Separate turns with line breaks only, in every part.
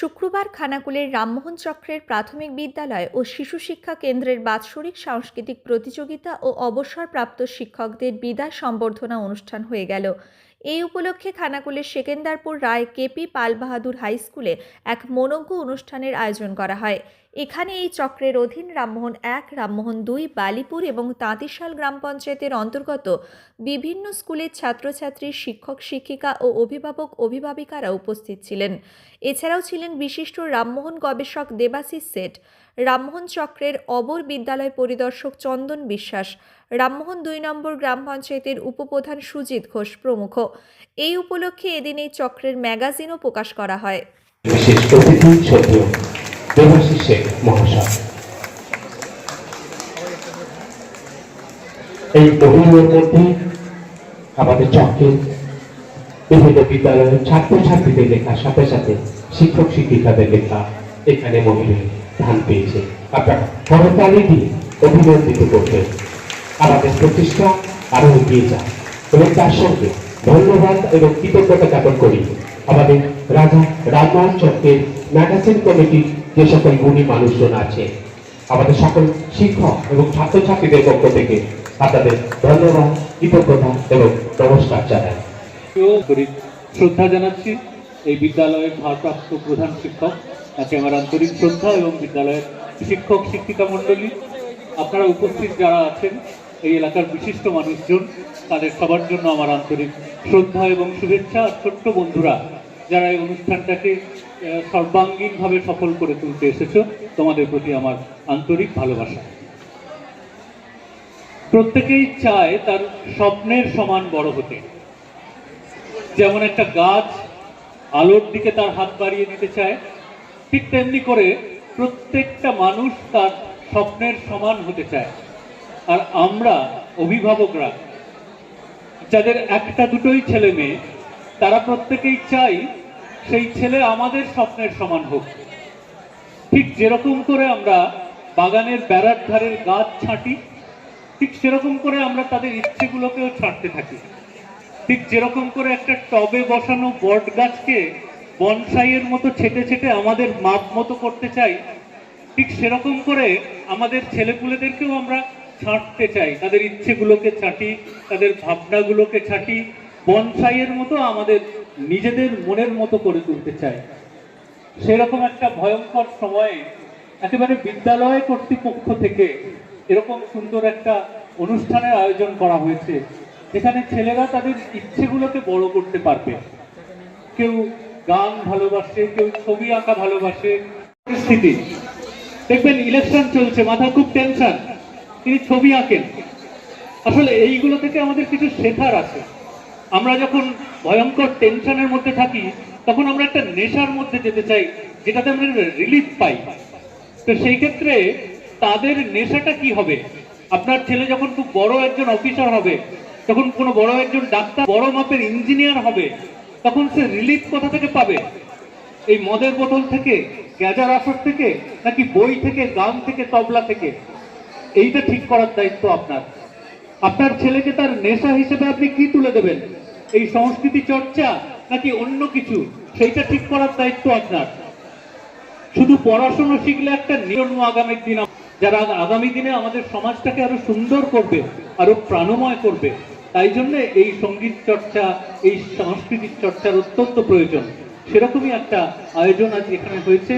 শুক্রবার খানাকুলের রামমোহন চক্রের প্রাথমিক বিদ্যালয় ও শিশু শিক্ষা কেন্দ্রের বাৎসরিক সাংস্কৃতিক প্রতিযোগিতা ও অবসরপ্রাপ্ত শিক্ষকদের বিদায় সম্বর্ধনা অনুষ্ঠান হয়ে গেল। এই উপলক্ষে খানাকুলের সেকেন্দারপুর রায় কেপি পাল বাহাদুর হাই স্কুলে এক মনোজ্ঞ অনুষ্ঠানের আয়োজন করা হয়। এখানে এই চক্রের অধীন রামমোহন এক, রামমোহন দুই, বালিপুর এবং তাঁতিশাল গ্রাম পঞ্চায়েতের অন্তর্গত বিভিন্ন স্কুলের ছাত্রছাত্রী, শিক্ষক, শিক্ষিকা ও অভিভাবক, অভিভাবিকারা উপস্থিত ছিলেন। এছাড়াও ছিলেন বিশিষ্ট রামমোহন গবেষক দেবাশিস সেট রামমোহন চক্রের অবর বিদ্যালয় পরিদর্শক চন্দন বিশ্বাস, রামমোহন দুই নম্বর গ্রাম পঞ্চায়েতের উপপ্রধান সুজিত ঘোষ প্রমুখ। এই উপলক্ষে এদিন এই চক্রের ম্যাগাজিনও প্রকাশ করা হয়।
বিশেষ অতিথি এই মধ্যে আমাদের চক্রের বিভিন্ন বিদ্যালয়ের ছাত্রছাত্রীদের লেখার সাথে সাথে শিক্ষক শিক্ষিকাদের লেখা এখানে মহিলার ধান পেয়েছে। আপনারা করতালি দিয়ে অভিনন্দিত করবেন। আমাদের প্রতিষ্ঠা আরও এগিয়ে যায় এবং তার সঙ্গে ধন্যবাদ এবং কৃতজ্ঞতা জ্ঞাপন করি আমাদের রাজা রামমোহন চক্রের ম্যাগাজিন কমিটির যে সকল গুণী মানুষজন আছে। আমাদের সকল শিক্ষক এবং ছাত্রছাত্রীদের পক্ষ থেকে আপনাদের ধন্যবাদ, কৃতজ্ঞতা এবং নমস্কার জানাই।
শ্রদ্ধা জানাচ্ছি এই বিদ্যালয়ের ভারপ্রাপ্ত প্রধান শিক্ষক তাকে আমার আন্তরিক শ্রদ্ধা এবং বিদ্যালয়ের শিক্ষক, শিক্ষিকা মণ্ডলী, আপনারা উপস্থিত যারা আছেন, এই এলাকার বিশিষ্ট মানুষজন, তাদের সবার জন্য আমার আন্তরিক শ্রদ্ধা এবং শুভেচ্ছা। আর ছোট্ট বন্ধুরা, যারা এই অনুষ্ঠানটাকে সর্বাঙ্গীনভাবে সফল করে তুলতে এসেছ, তোমাদের প্রতি আমার আন্তরিক ভালোবাসা। প্রত্যেকেই চায় তার স্বপ্নের সমান বড় হতে। যেমন একটা গাছ আলোর দিকে তার হাত বাড়িয়ে দিতে চায় ঠিক তেমনি করে প্রত্যেকটা মানুষ তার স্বপ্নের সমান হতে চায়। আর আমরা অভিভাবকরা, যাদের একটা দুটোই ছেলে মেয়ে, তারা প্রত্যেকেই চাই সেই ছেলে আমাদের স্বপ্নের সমান হোক। ঠিক যেরকম করে আমরা বাগানের বেড়ার ধারের গাছ ছাঁটি, ঠিক সেরকম করে আমরা তাদের ইচ্ছেগুলোকেও ছাঁটতে থাকি। ঠিক যেরকম করে একটা টবে বসানো বট গাছকে বনসাইয়ের মতো ছেটে ছেটে আমাদের মাপ মতো করতে চাই, ঠিক সেরকম করে আমাদের ছেলেপুলেদেরকেও আমরা ছাঁটতে চাই। তাদের ইচ্ছেগুলোকে ছাঁটি, তাদের ভাবনাগুলোকে ছাঁটি, বনসাইয়ের মতো আমাদের নিজেদের মনের মতো করে তুলতে চাই। সেরকম একটা ভয়ঙ্কর সময়ে একেবারে বিদ্যালয় কর্তৃপক্ষ থেকে এরকম সুন্দর একটা অনুষ্ঠানের আয়োজন করা হয়েছে। যেখানে ছেলেরা তাদের ইচ্ছেগুলোকে বড় করতে পারবে। কেউ গান ভালোবাসে, কেউ ছবি আঁকা ভালোবাসে স্থিতি দেখবেন ইলেকশন চলছে, মাথা খুব টেনশন তিনি ছবি আঁকেন। আসলে এইগুলো থেকে আমাদের কিছু শেখার আছে। আমরা যখন ভয়ঙ্কর টেনশনের মধ্যে থাকি, তখন আমরা একটা নেশার মধ্যে যেতে চাই, যেটাতে আমরা রিলিফ পাই। তো সেই ক্ষেত্রে তাদের নেশাটা কি হবে? আপনার ছেলে যখন খুব বড় একজন অফিসার হবে, তখন কোনো বড় একজন ডাক্তার, বড় মাপের ইঞ্জিনিয়ার হবে তখন সে রিলিফ কোথা থেকে পাবে? এই মদের বোতল থেকে, গ্যাজার আসর থেকে, নাকি বই থেকে গান থেকে, তবলা থেকে? এইটা ঠিক করার দায়িত্ব আপনার। আপনার ছেলেকে তার নেশা হিসেবে আপনি কি তুলে দেবেন? এই সংস্কৃতি চর্চা, নাকি অন্য কিছু? সেইটা ঠিক করার দায়িত্ব আপনার। শুধু পড়াশোনা শিখলে একটা নিরন্ন আগামী দিন যারা আগামী দিনে আমাদের সমাজটাকে আরও সুন্দর করবে, আরও প্রাণময় করবে। তাই জন্য এই সংগীত চর্চা, এই সাংস্কৃতিক চর্চার অত্যন্ত প্রয়োজন। সেরকমই একটা আয়োজন আজ এখানে হয়েছে।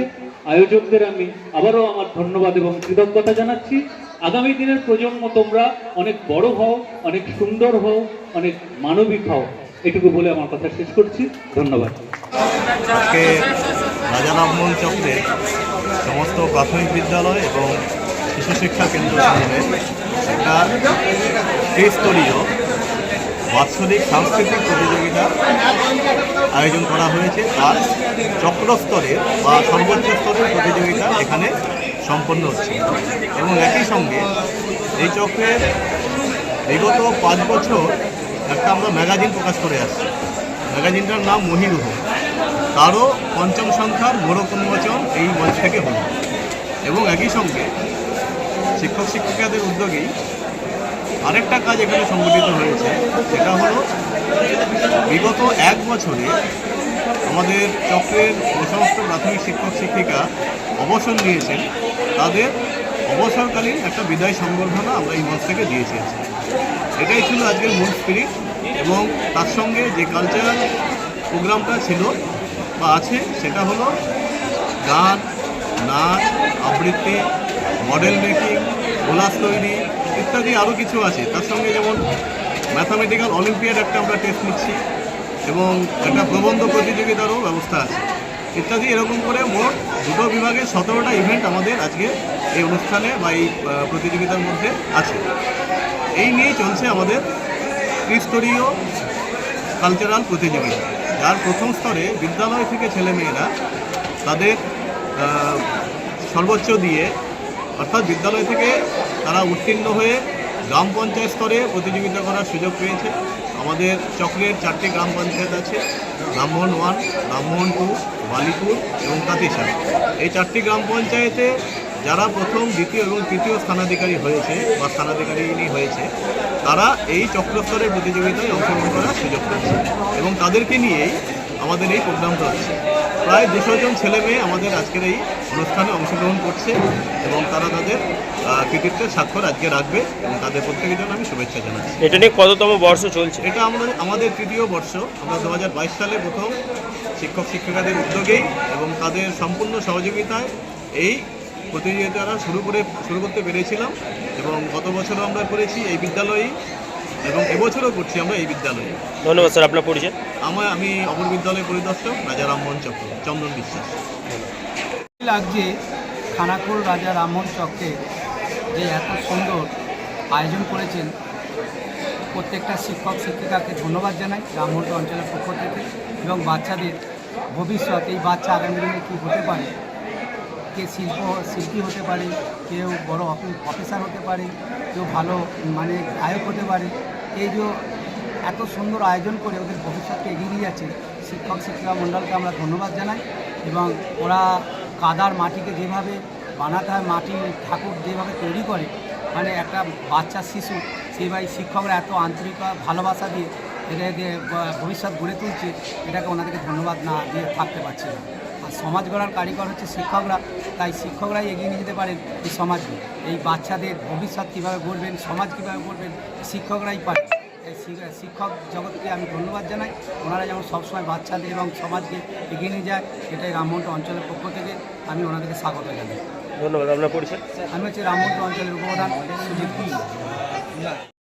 আয়োজকদের আমি আবারও আমার ধন্যবাদ এবং কৃতজ্ঞতা জানাচ্ছি। আগামী দিনের প্রজন্ম তোমরা অনেক বড় হও, অনেক সুন্দর হও, অনেক মানবিক হও। এটুকু বলে আমার কথা শেষ করছি। ধন্যবাদ।
রাজা রামমোহন চক্রের সমস্ত প্রাথমিক বিদ্যালয় এবং শিশু শিক্ষা কেন্দ্র একটা ত্রিস্তরীয় বাৎসরিক সাংস্কৃতিক প্রতিযোগিতা আয়োজন করা হয়েছে। তার চক্রস্তরের বা সর্বোচ্চ স্তরের প্রতিযোগিতা এখানে সম্পন্ন হচ্ছে। এবং একই সঙ্গে এই চক্রের বিগত পাঁচ বছর একটা আমরা ম্যাগাজিন প্রকাশ করে আসছি। ম্যাগাজিনটার নাম মহিরুহ তারও পঞ্চম সংখ্যার মোড়ক উন্মোচন এই মঞ্চ থেকে হল। এবং একই সঙ্গে শিক্ষক শিক্ষিকাদের উদ্যোগেই আরেকটা কাজ এখানে সংগঠিত হয়েছে, সেটা হলো বিগত এক বছরে আমাদের চক্রের যে সমস্ত প্রাথমিক শিক্ষক শিক্ষিকা অবসর নিয়েছেন, তাদের অবসরকালীন একটা বিদায় সংবর্ধনা আমরা এই মঞ্চ থেকে দিয়েছি এটাই ছিল আজকের মূল স্পিরিট এবং তার সঙ্গে যে কালচারাল প্রোগ্রামটা ছিল বা আছে, সেটা হলো গান, নাচ, আবৃত্তি মডেল মেকিং গোলাস তৈরি ইত্যাদি আরও কিছু আছে। তার সঙ্গে যেমন ম্যাথামেটিক্যাল অলিম্পিয়াড একটা আমরা টেস্ট নিচ্ছি এবং একটা প্রবন্ধ প্রতিযোগিতারও ব্যবস্থা আছে। ইত্যাদি এরকম করে মোট দুটো বিভাগে সতেরোটা ইভেন্ট আমাদের আজকে এই অনুষ্ঠানে বা এই প্রতিযোগিতার মধ্যে আছে। এই নিয়েই চলছে আমাদের ত্রিস্তরীয় কালচারাল প্রতিযোগিতা। যার প্রথম স্তরে বিদ্যালয় থেকে ছেলেমেয়েরা তাদের সর্বোচ্চ দিয়ে অর্থাৎ বিদ্যালয় থেকে তারা উত্তীর্ণ হয়ে গ্রাম পঞ্চায়েত স্তরে প্রতিযোগিতা করার সুযোগ পেয়েছে। আমাদের চক্রের চারটি গ্রাম পঞ্চায়েত আছে, ব্রাহ্মণ ওয়ান, ব্রাহ্মণ টু, বালিপুর এবং তাঁতিশা এই চারটি গ্রাম পঞ্চায়েতে যারা প্রথম, দ্বিতীয় এবং তৃতীয় স্থানাধিকারী হয়েছে বা স্থানাধিকারিণী হয়েছে, তারা এই চক্রস্তরের প্রতিযোগিতায় অংশগ্রহণ করার সুযোগ পেয়েছে এবং তাদেরকে নিয়েই আমাদের এই প্রোগ্রামটা হচ্ছে। প্রায় দুশো জন ছেলে মেয়ে আমাদের আজকের এই অনুষ্ঠানে অংশগ্রহণ করছে এবং তারা তাদের কৃতিত্বের স্বাক্ষর আজকে রাখবে এবং তাদের প্রত্যেকের জন্য আমি শুভেচ্ছা জানাচ্ছি।
এটা নিয়ে কততম বর্ষ চলছে?
এটা আমাদের আমাদের তৃতীয় বর্ষ। আমরা দু হাজার বাইশ সালে প্রথম শিক্ষক শিক্ষিকাদের উদ্যোগেই এবং তাদের সম্পূর্ণ সহযোগিতায় এই প্রতিযোগিতাটা শুরু করে শুরু করতে পেরেছিলাম এবং গত বছরও আমরা করেছি এই বিদ্যালয়েই। এবং এবছরও করছি আমরা এই বিদ্যালয়ে।
ধন্যবাদ স্যার আপনার পরিচয়।
আমার আমি অপর বিদ্যালয়ের পরিদর্শক রাজা রামমোহন চক্র চন্দন বিশ্বাস।
লাগছে খানাকুল রাজা রামমোহন চক্রে যে এত সুন্দর আয়োজন করেছেন প্রত্যেকটা শিক্ষক শিক্ষিকাকে ধন্যবাদ জানাই রামমোহন অঞ্চলের পক্ষ থেকে এবং বাচ্চাদের ভবিষ্যৎ এই বাচ্চা আগামী দিনে কী হতে পারে কে শিল্প, শিল্পী হতে পারে কেউ বড় অফি- অফিসার হতে পারে কেউ ভালো মানে গায়ক হতে পারে, এই যে এত সুন্দর আয়োজন করে ওদের ভবিষ্যৎকে এগিয়ে নিয়ে যাচ্ছে, শিক্ষক, শিক্ষিকা মণ্ডলকে আমরা ধন্যবাদ জানাই এবং ওরা কাদার মাটিকে যেভাবে বানাতে হয় মাটি ঠাকুর যেভাবে তৈরি করে মানে একটা বাচ্চা, শিশু সেইভাবে শিক্ষকরা এত আন্তরিকতা ভালোবাসা দিয়ে ব- ভবিষ্যৎ গড়ে তুলছে, এটাকে ওনাদেরকে ধন্যবাদ না দিয়ে থাকতে পারছি না। সমাজ গড়ার কারিগর হচ্ছে শিক্ষকরা তাই শিক্ষকরাই এগিয়ে নিয়ে যেতে পারেন এই সমাজকে। এই বাচ্চাদের ভবিষ্যৎ কীভাবে গড়বেন সমাজ কীভাবে গড়বেন শিক্ষকরাই পারে এই শিখ- শিক্ষক জগৎকে আমি ধন্যবাদ জানাই। ওনারা যেমন সবসময় বাচ্চাদের এবং সমাজকে এগিয়ে নিয়ে যায় এটাই রামমন্ড অঞ্চলের পক্ষ থেকে আমি ওনাদেরকে স্বাগত জানাই।
ধন্যবাদ আপনার পরিচয়?
আমি হচ্ছে রামমন্ড অঞ্চলের উপপ্রধান সুজিত।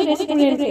রেস্টুরেন্টে